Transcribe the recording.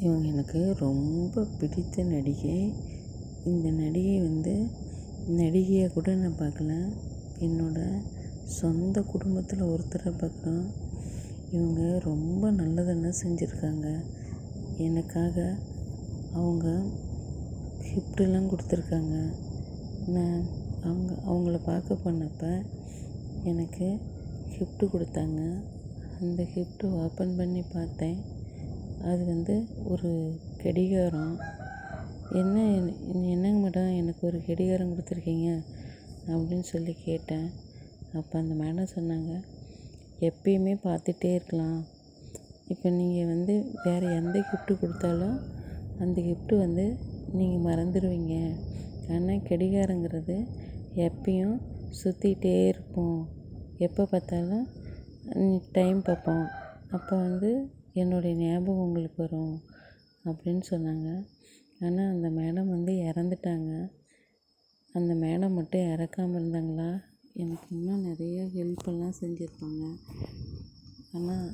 இவங்க எனக்கு ரொம்ப பிடித்த நடிகை. இந்த நடிகை வந்து நடிகையாக கூட நான் பார்க்கல. என்னோடய சொந்த குடும்பத்தில் ஒருத்தரை பார்க்குறோம். இவங்க ரொம்ப நல்லதெல்லாம் செஞ்சுருக்காங்க. எனக்காக அவங்க கிஃப்டெல்லாம் கொடுத்துருக்காங்க. நான் அவங்க அவங்கள பார்க்க போனப்போ எனக்கு கிஃப்ட்டு கொடுத்தாங்க. அந்த கிஃப்ட்டு ஓப்பன் பண்ணி பார்த்தேன். அது வந்து ஒரு கடிகாரம். என்ன என்னங்க மேடம் எனக்கு ஒரு கடிகாரம் கொடுத்துருக்கீங்க அப்படின்னு சொல்லி கேட்டேன். அப்போ அந்த மேடம் சொன்னாங்க எப்பயுமே பார்த்துட்டே இருக்கலாம். இப்போ நீங்கள் வந்து வேறு எந்த கிஃப்ட்டு கொடுத்தாலும் அந்த கிஃப்ட்டு வந்து நீங்கள் மறந்துடுவீங்க ஆனால் கடிகாரங்கிறது எப்பயும் சுற்றிக்கிட்டே இருப்போம். எப்போ பார்த்தாலும் டைம் பார்ப்போம். அப்போ வந்து என்னுடைய ஞாபகம் உங்களுக்கு வரும் அப்படின்னு சொன்னாங்க. ஆனால் அந்த மேடம் வந்து இறந்துட்டாங்க. அந்த மேடம் மட்டும் இறக்காமல் இருந்தாங்களா? எனக்கு இன்னும் நிறைய ஹெல்ப்பெல்லாம் செஞ்சுருப்பாங்க. ஆனால்